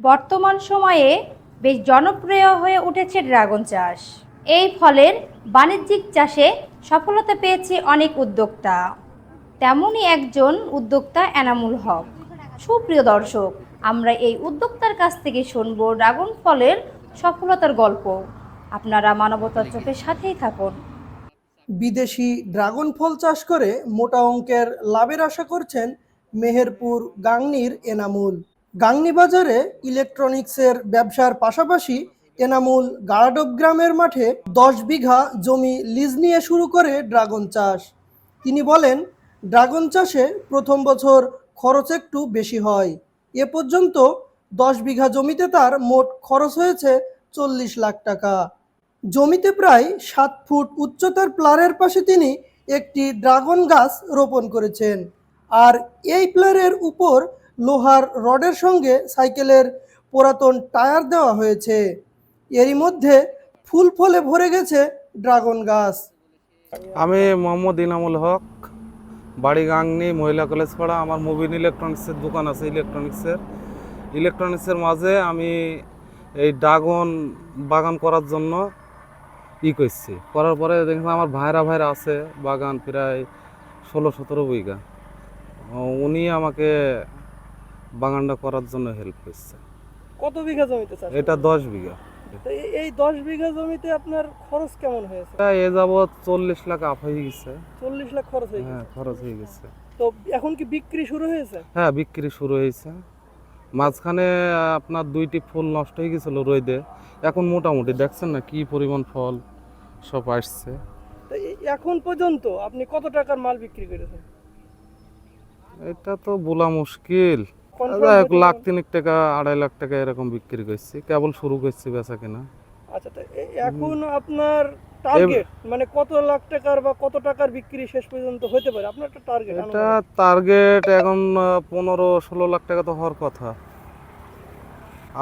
বর্তমান সময়ে বেশ জনপ্রিয় হয়ে উঠেছে ড্রাগন চাষ। এই ফলের বাণিজ্যিক চাষে সফলতা পেয়েছে অনেক উদ্যোক্তা। তেমনই একজন উদ্যোক্তা এনামুল হক। সুপ্রিয় দর্শক, আমরা এই উদ্যোক্তার কাছ থেকে শুনব ড্রাগন ফলের সফলতার গল্প। আপনারা মানবতার চোখের সাথেই থাকুন। বিদেশি ড্রাগন ফল চাষ করে মোটা অঙ্কের লাভের আশা করছেন মেহেরপুর গাংনির এনামুল। গাংনি বাজারে ইলেকট্রনিক্সের ব্যবসার পাশাপাশি এনামুল গাড়াডব গ্রামের মাঠে দশ বিঘা জমি লিজ নিয়ে শুরু করে ড্রাগন চাষ। তিনি বলেন, ড্রাগন চাষে প্রথম বছর খরচ একটু বেশি হয়। এ পর্যন্ত দশ বিঘা জমিতে তার মোট খরচ হয়েছে চল্লিশ লাখ টাকা। জমিতে প্রায় সাত ফুট উচ্চতার প্লারের পাশে তিনি একটি ড্রাগন গাছ রোপণ করেছেন। আর এই প্লারের উপর লোহার রডের সঙ্গে সাইকেলের পুরাতন টায়ার দেওয়া হয়েছে। এরই মধ্যে ফুল ফলে ভরে গেছে ড্রাগন গাছ। আমি মোহাম্মদ ইনামুল হক, বাড়ি গাংনি, মহিলা কলেজ পাড়া। আমার মুবিন ইলেকট্রনিক্সের দোকান আছে ইলেকট্রনিক্সের। ইলেকট্রনিক্সের মাঝে আমি এই ড্রাগন বাগান করার জন্য ই করছি। করার পরে দেখলাম আমার ভাইরা ভাইরা আছে, বাগান প্রায় ষোলো সতেরো বিঘা। উনি আমাকে বাগানটা করার জন্য হেল্প করছে কত বিঘা জমিতে চাষ এটা দশ বিঘা। এই দশ বিঘা জমিতে আপনার খরচ কেমন হয়েছে? এ যাবৎ চল্লিশ লাখ আপ হয়ে গেছে। চল্লিশ লাখ খরচ হ্যাঁ খরচ হয়ে গেছে। তো এখন কি বিক্রি শুরু হয়েছে? হ্যাঁ বিক্রি শুরু হয়েছে। মাঝখানে আপনার দুইটি ফুল নষ্ট হয়ে গেছিল রোদে। এখন মোটামুটি দেখছেন না কি পরিমাণ ফল সব আসছে। এখন পর্যন্ত আপনি কত টাকার মাল বিক্রি করেছেন? এটা তো বলা মুশকিল। এক লাখ তিনেক টাকা আড়াই লাখ টাকা এরকম বিক্রি করছি। কেবল শুরু করছি বেচা কিনা। আচ্ছা তো এখন আপনার টার্গেট মানে কত লাখ টাকার বা কত টাকার বিক্রি শেষ পর্যন্ত হতে পারে? আপনার একটা টার্গেট এটা টার্গেট এখন পনেরো ষোলো লাখ টাকা তো হওয়ার কথা।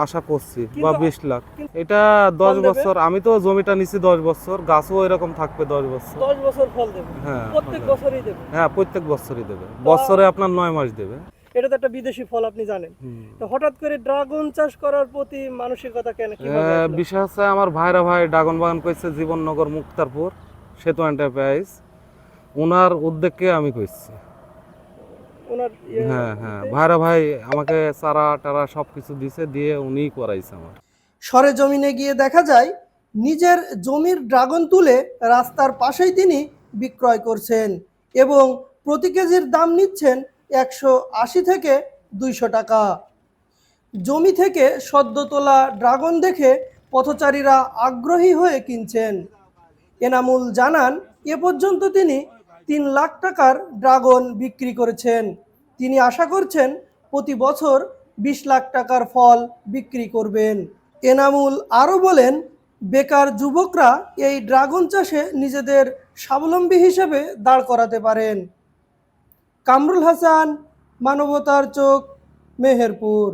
আশা করছি বা বিশ লাখ। এটা দশ বছর আমি তো জমিটা নিছি দশ বছর গাছও এরকম থাকবে দশ বছর। দশ বছর ফল দেবে। হ্যাঁ প্রত্যেক বছরই দেবে। হ্যাঁ প্রত্যেক বছরই দেবে। বছরে আপনার নয় মাস দেবে। এটা তো একটা বিদেশি ফল আপনি জানেন। তো হঠাৎ করে ড্রাগন চাষ করার প্রতি মানসিকতা কেন কীভাবে বিষয় হচ্ছে আমার ভাইরা ভাই ড্রাগন বাগান করছে জীবননগর মুক্তারপুর সেতু এন্টারপ্রাইজ ওনার উদ্যোগকে আমি করছি ওনার ইয়ে- হ্যাঁ হ্যাঁ। ভাইরা ভাই আমাকে চারা টারা সব কিছু দিছে দিয়ে উনিই করাইছে আমার। সরে জমিনে গিয়ে দেখা যায় নিজের জমির ড্রাগন তুলে রাস্তার পাশেই তিনি বিক্রয় করছেন এবং প্রতি কেজির দাম নিচ্ছেন একশো আশি থেকে দুইশো টাকা। জমি থেকে সদ্য তোলা ড্রাগন দেখে পথচারীরা আগ্রহী হয়ে কিনছেন। এনামুল জানান, এ পর্যন্ত তিনি তিন লাখ টাকার ড্রাগন বিক্রি করেছেন। তিনি আশা করছেন, প্রতি বছর বিশ লাখ টাকার ফল বিক্রি করবেন। এনামুল আরও বলেন, বেকার যুবকরা এই ড্রাগন চাষে নিজেদের স্বাবলম্বী হিসেবে দাঁড় করাতে পারেন। কামরুল হাসান মানবতার চোখ মেহেরপুর।